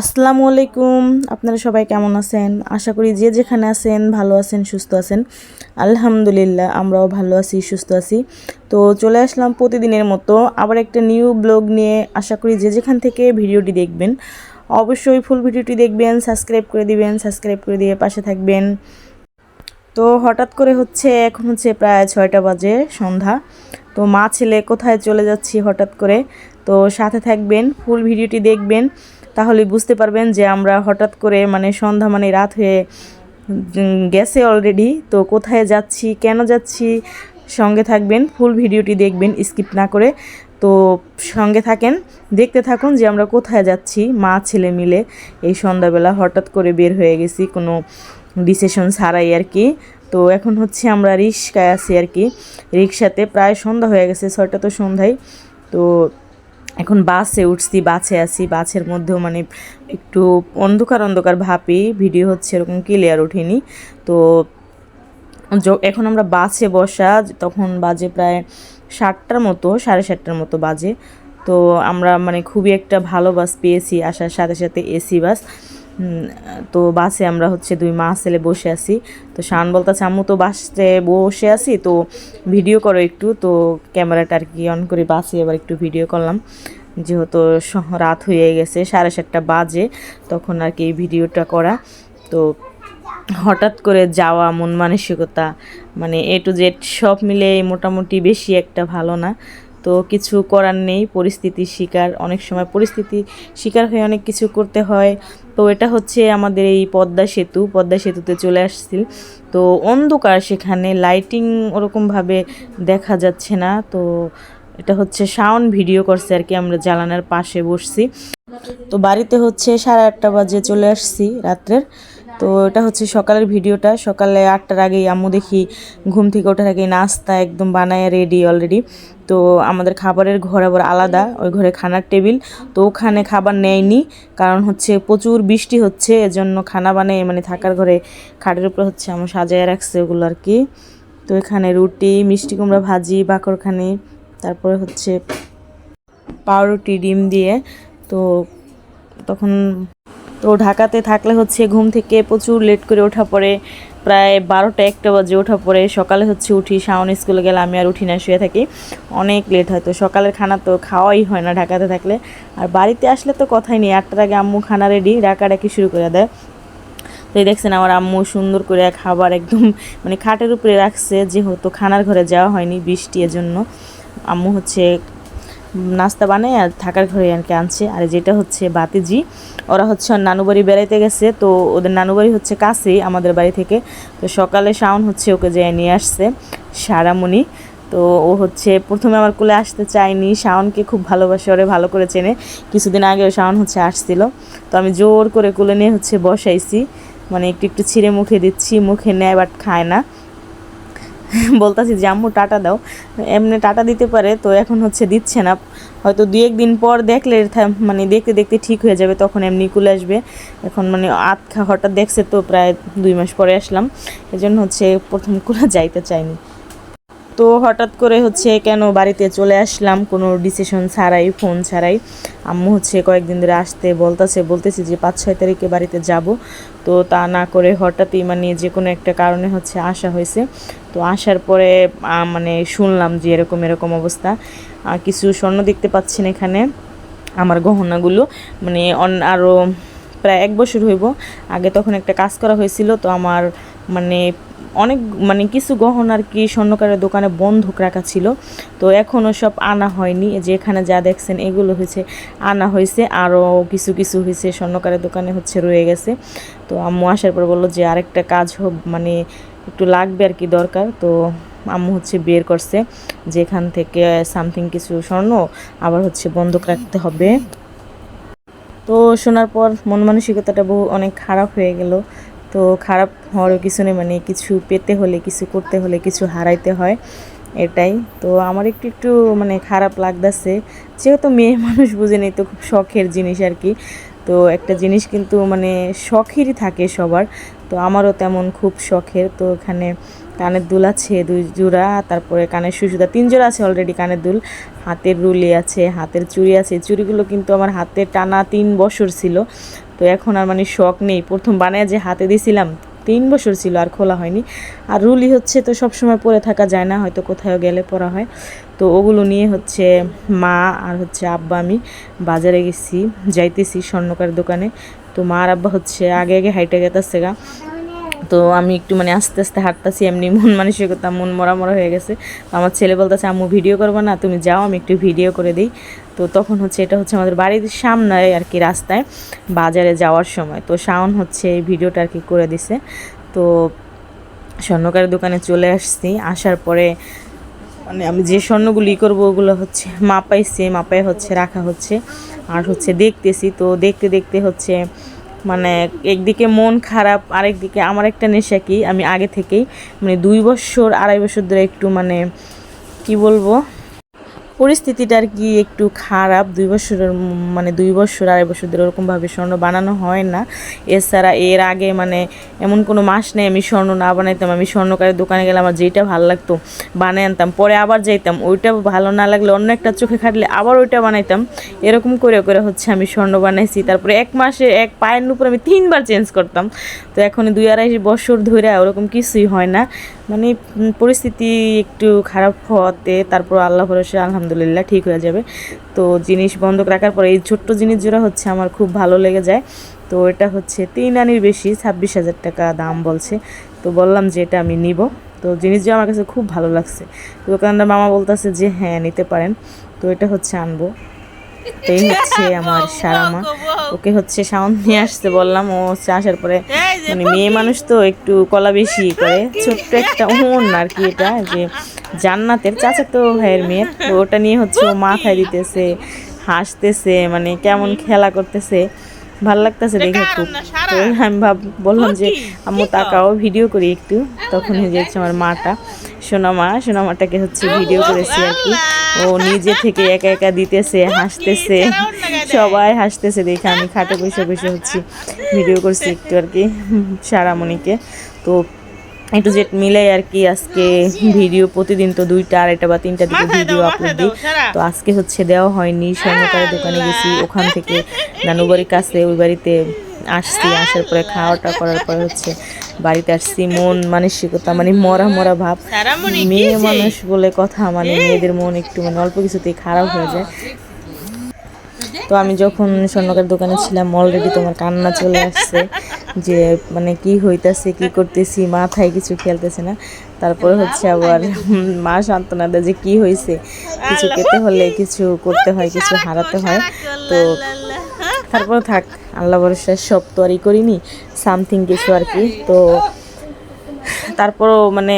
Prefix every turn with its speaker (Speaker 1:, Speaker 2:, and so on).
Speaker 1: আসসালামু আলাইকুম। আপনারা সবাই কেমন আছেন? আশা করি যে যেখানে আছেন ভালো আছেন, সুস্থ আছেন। আলহামদুলিল্লাহ, আমরাও ভালো আছি, সুস্থ আছি। তো চলে আসলাম প্রতিদিনের মতো আবার একটা নিউ ব্লগ নিয়ে। আশা করি যে যেখান থেকে ভিডিওটি দেখবেন, অবশ্যই ফুল ভিডিওটি দেখবেন সাবস্ক্রাইব করে দিবেন সাবস্ক্রাইব করে দিয়ে পাশে থাকবেন। তো হঠাৎ করে হচ্ছে, এখন হচ্ছে প্রায় ছয়টা বাজে, সন্ধ্যা। তো মা ছেলে কোথায় চলে যাচ্ছি হঠাৎ করে। তো সাথে থাকবেন ফুল ভিডিওটি দেখবেন। তাহলে বুঝতে পারবেন যে আমরা হঠাৎ করে মানে সন্ধ্যা মানে রাত হয়ে গেছে অলরেডি তো কোথায় যাচ্ছি, কেন যাচ্ছি, সঙ্গে থাকবেন ফুল ভিডিওটি দেখবেন স্কিপ না করে। তো সঙ্গে থাকেন, দেখতে থাকুন যে আমরা কোথায় যাচ্ছি, মা, ছেলে মিলে। এই সন্ধ্যাবেলা হঠাৎ করে বের হয়ে গেছি, কোনো ডিসিশন ছাড়াই আর কি। তো এখন হচ্ছে আমরা রিক্সায় আছি আর কি। রিক্সাতে প্রায় সন্ধ্যা হয়ে গেছে, ছয়টা তো সন্ধ্যায় তো এখন বাসে উঠছি, বাসে আসি বাসের মধ্যেও মানে একটু অন্ধকার অন্ধকার ভাবি, ভিডিও হচ্ছে এরকম ক্লিয়ার ওঠেনি। তো এখন আমরা বাসে বসা, তখন বাজে প্রায় সাতটার মতো, সাড়ে সাতটার মতো বাজে। তো আমরা মানে খুবই একটা ভালো বাস পেয়েছি, আসার সাথে সাথে এসি বাস তো বাসে আমরা হচ্ছে দুই মা ছেলে বসে আছি। তো শান বলতেছে, আম্মু তো বাসে বসে আছি, তো ভিডিও করো একটু। তো ক্যামেরাটা আর কি অন করে বাসে এবার একটু ভিডিও করলাম। যেহেতু রাত হয়ে গেছে, সাড়ে সাতটা বাজে, তখন আর কি এই ভিডিওটা করা। তো হঠাৎ করে যাওয়া, মন মানসিকতা মানে এ টু জেড সব মিলে মোটামুটি বেশি একটা ভালো না। তো কিছু করার নেই পরিস্থিতির শিকার, অনেক সময় পরিস্থিতি শিকার হয়ে অনেক কিছু করতে হয়। তো এটা হচ্ছে আমাদের এই পদ্মা সেতু, পদ্মা সেতুতে চলে আসছিল। তো অন্ধকার সেখানে লাইটিং ওরকমভাবে দেখা যাচ্ছে না। তো এটা হচ্ছে সাউন্ড ভিডিও করছে আর কি, আমরা জ্বালানার পাশে বসছি। তো বাড়িতে হচ্ছে সাড়ে আটটা বাজে চলে আসছি রাত্রের। তো এটা হচ্ছে সকালের ভিডিওটা। সকালে আটটার আগেই আম্মু দেখি ঘুম থেকে ওঠার আগেই নাস্তা একদম বানায় রেডি অলরেডি তো আমাদের খাবারের ঘর আবার আলাদা, ওই ঘরে খানার টেবিল। তো ওখানে খাবার নেয়নি, কারণ হচ্ছে প্রচুর বৃষ্টি হচ্ছে, এজন্য খানা বানিয়ে মানে থাকার ঘরে খাটের উপর হচ্ছে আমার সাজায় রাখছে ওগুলো আর কি। তো এখানে রুটি, মিষ্টি কুমড়া ভাজি, বাকরখানি, তারপরে হচ্ছে পাউরুটি, ডিম দিয়ে। তো তখন তো ঢাকাতে থাকলে হচ্ছে ঘুম থেকে প্রচুর লেট করে ওঠা পড়ে। প্রায় বারোটা, একটা বাজে ওঠা পড়ে। সকালে হচ্ছে উঠি, শাওন স্কুলে গেলে আমি আর উঠি না, শুয়ে থাকি। অনেক লেট হয়। তো সকালের খানা তো খাওয়াই হয় না ঢাকাতে থাকলে। আর বাড়িতে আসলে তো কথাই নেই। আটটার আগে আম্মু খানা রেডি ডাকাডাকি শুরু করে দেয়। তো এই দেখছেন আমার আম্মু সুন্দর করে খাবার একদম মানে খাটের উপরে রাখছে। যেহেতু খানার ঘরে যাওয়া হয়নি বৃষ্টি এজন্য। আম্মু হচ্ছে নাস্তা বানায় আর থাকার ঘরে আর কি আনছে। আর যেটা হচ্ছে বাতিজি, ওরা হচ্ছে নানু বাড়ি বেড়াইতে গেছে, তো ওদের নানু বাড়ি হচ্ছে কাছেই আমাদের বাড়ি থেকে। তো সকালে শাওন হচ্ছে ওকে যেয়ে নিয়ে আসছে, সারামণি। তো ও হচ্ছে প্রথমে আমার কোলে আসতে চায়নি, শাওনকে খুব ভালোবাসে, ওরে ভালো করে চেনে। কিছুদিন আগেও শাওন হচ্ছে আসছিল। তো আমি জোর করে কোলে নিয়ে হচ্ছে বসাইছি মানে একটু একটু ছিঁড়ে মুখে দিচ্ছি, মুখে নেয় বাট খায় না। বলতাছি যে আম্মু টাটা দাও। এমনি টাটা দিতে পারে, তো এখন হচ্ছে দিচ্ছে না। হয়তো দু একদিন পর দেখলে মানে দেখতে দেখতে ঠিক হয়ে যাবে, তখন এমনি কুলে আসবে। এখন মানে আতখা হঠাৎ দেখছে, তো প্রায় দুই মাস পরে আসলাম। এজন্য হচ্ছে প্রথম কুলা যাইতে চাইনি। তো হঠাৎ করে হচ্ছে কেন বাড়িতে চলে আসলাম? কোনো ডিসিশন ছাড়াই ফোন ছাড়াই। আম্মু হচ্ছে কয়েকদিন ধরে আসতে বলতেছে, বলতেছি যে পাঁচ, ছয় তারিখে বাড়িতে যাব। তো তা না করে হঠাৎই মানে যে কোনো একটা কারণে হচ্ছে আসা হয়েছে। তো আসার পরে মানে শুনলাম যে এরকম এরকম অবস্থা। কিছু স্বর্ণ দেখতে পাচ্ছেন এখানে, আমার গহনাগুলো। মানে আরও প্রায় এক বছর হইব। আগে তখন একটা কাজ করা হয়েছিল, তো আমার মানে অনেক মানে কিছু গহনা আর কি স্বর্ণকারের দোকানে বন্ধক রাখা ছিল। তো এখনও সব আনা হয়নি। যে এখানে যা দেখছেন, এগুলো হয়েছে, আনা হয়েছে, আরও কিছু কিছু হয়েছে, স্বর্ণকারের দোকানে হচ্ছে রয়ে গেছে। তো আম্মু আসার পর বলল যে আরেকটা কাজ হোক মানে একটু লাগবে আর কি দরকার। তো আম্মু হচ্ছে বের করছে যে এখান থেকে সামথিং কিছু স্বর্ণ আবার হচ্ছে বন্ধক রাখতে হবে। তো শোনার পর মন মানসিকতাটা বহু অনেক খারাপ হয়ে গেল। তো খারাপ হওয়ারও কিছু নেই মানে কিছু পেতে হলে, কিছু করতে হলে কিছু হারাইতে হয়, এটাই। তো আমার একটু একটু মানে খারাপ লাগতেছে। যেহেতু মেয়ে মানুষ বুঝে নেই তো খুব শখের জিনিস আর কি। তো একটা জিনিস কিন্তু মানে শখেরই থাকে সবার, তো আমারও তেমন খুব শখের। তো এখানে কানের দুল আছে, দুই জোড়া, তারপরে কানের সুসুদা, তিন জোড়া আছে অলরেডি কানের দুল। হাতের রুলি আছে, হাতের চুড়ি আছে। চুড়িগুলো কিন্তু আমার হাতে টানা তিন বছর ছিল। তো এখন আর মানে শখ নেই। প্রথম বানায় যে হাতে দিছিলাম, তিন বছর ছিল, আর খোলা হয়নি। আর রুলি হচ্ছে তো সব সময় পরে থাকা যায় না, হয়তো কোথাও গেলে পরা হয়। তো ওগুলো নিয়ে হচ্ছে মা আর হচ্ছে আব্বা আমি বাজারে গেছি, যাইতেছি স্বর্ণকার দোকানে। তো মা আর আব্বা হচ্ছে আগে আগে হাইটে গেতেছে গা তো আমি একটু মানে আস্তে আস্তে হাঁটতেছি, এমনি মন মানসিকতা, মন মরা মরা হয়ে গেছে। আমার ছেলে বলতেছে, আম্মু ভিডিও করব না, তুমি যাও, আমি একটু ভিডিও করে দিই। তো তখন হচ্ছে, এটা হচ্ছে আমাদের বাড়ির সামনে আর কি রাস্তায় বাজারে যাওয়ার সময়। তো শাওন হচ্ছে এই ভিডিওটা আর কি করে দিছে। তো স্বর্ণকার দোকানে চলে আসছি, আসার পরে মানে আমি যে স্বর্ণগুলি করব, ওগুলো হচ্ছে মাপাইছে, মাপায় হচ্ছে, রাখা হচ্ছে, আর হচ্ছে দেখতেছি। তো দেখতে দেখতে হচ্ছে মানে একদিকে মন খারাপ, আরেকদিকে আমার একটা নেশা কি? আমি আগে থেকেই মানে দুই বছর, আড়াই বছর ধরে একটু মানে কি বলব? পরিস্থিতিটা আর কি একটু খারাপ। দুই বছরের মানে দুই বছর, আড়াই বছর ধরে ওরকমভাবে স্বর্ণ বানানো হয় না। এছাড়া এর আগে মানে এমন কোনো মাস নেই, আমি স্বর্ণ না বানাইতাম। আমি স্বর্ণকারের দোকানে গেলে আমার যেটা ভালো লাগতো বানিয়ে আনতাম, পরে আবার যাইতাম। ওইটা ভালো না লাগলে অন্য একটা চোখে খাটলে আবার ওইটা বানাইতাম। এরকম করে করে হচ্ছে আমি স্বর্ণ বানাইছি। তারপরে এক মাসে, এক পায়ের উপর আমি তিনবার চেঞ্জ করতাম। তো এখন দুই আড়াই বছর ধরে ওরকম কিছুই হয় না। মানে পরিস্থিতি একটু খারাপ হওয়াতে, তারপর আল্লাহ ভরসা, আলহামদুলিল্লাহ ঠিক হয়ে যাবে। তো জিনিস বন্ধক রাখার পরে এই ছোট্ট জিনিস জোড়া হচ্ছে আমার খুব ভালো লেগে যায়। তো এটা হচ্ছে তিন আনির বেশি, ছাব্বিশ হাজার টাকা দাম বলছে। তো বললাম যে এটা আমি নিব। তো জিনিস যে আমার কাছে খুব ভালো লাগছে। দোকানদার মামা বলতেছে যে হ্যাঁ নিতে পারেন। তো এটা হচ্ছে আনব। এই হচ্ছে আমার সারামা। ওকে হচ্ছে সাউন্ড নিয়ে আসতে বললাম ও হচ্ছে আসার পরে মানে মেয়ে মানুষ তো একটু কলা বেশি করে। ছোট্ট একটা ওন আর কি এটা যে জান্নাতের চাচা তো ভাইয়ের মেয়ে। তো ওটা নিয়ে হচ্ছে ও মাথায় দিতেছে হাসতেছে মানে কেমন খেলা করতেছে। ভালো লাগতেছে দেখে খুব। তো আমি ভাব বললাম যে আম্মু তাকাও ভিডিও করি একটু। তখন হয়ে যাচ্ছে আমার মাটা। সোনামা সোনামাটাকে হচ্ছে ভিডিও করেছি আর কি। ও নিজে থেকে একা একা দিতেছে হাসতেছে। সবাই হাসতেছে দেখে আমি খাটে বসে বসে হচ্ছি ভিডিও করছি একটু আর কি সারামণিকে। তো একটু জেট মিলে আর কি আজকে ভিডিও প্রতিদিন তো দুইটা আড়াইটা বা তিনটা দিকে ভিডিও আপলোড দিই। তো আজকে হচ্ছে দেওয়া হয়নি স্বর্ণকারের দোকানে গেছি ওখান থেকে নানু বাড়ির কাছে ওই বাড়িতে আসছি আসার পরে খাওয়াটা করার পরে হচ্ছে বাড়িতে আসছি মন মানসিকতা মানে মরা মরা ভাব। মেয়ে মানুষ বলে কথা মানে মেয়েদের মন একটু মানে অল্প কিছুতেই খারাপ হয়ে যায়। তো আমি যখন স্বর্ণকার দোকানে ছিলাম অলরেডি তোমার কান্না চলে আসছে যে মানে কি হইতাছে কি করতেছি মাথায় কিছু খেলতেছে না। তারপরে হচ্ছে আবার মা সান্ত্বনা দেয় যে কি হয়েছে কিছু খেতে হলে কিছু করতে হয় কিছু হারাতে হয়। তো তারপরে থাক আল্লাহ ভরসা সব তো করিনি সামথিং কিছু আর কি তো তারপরও মানে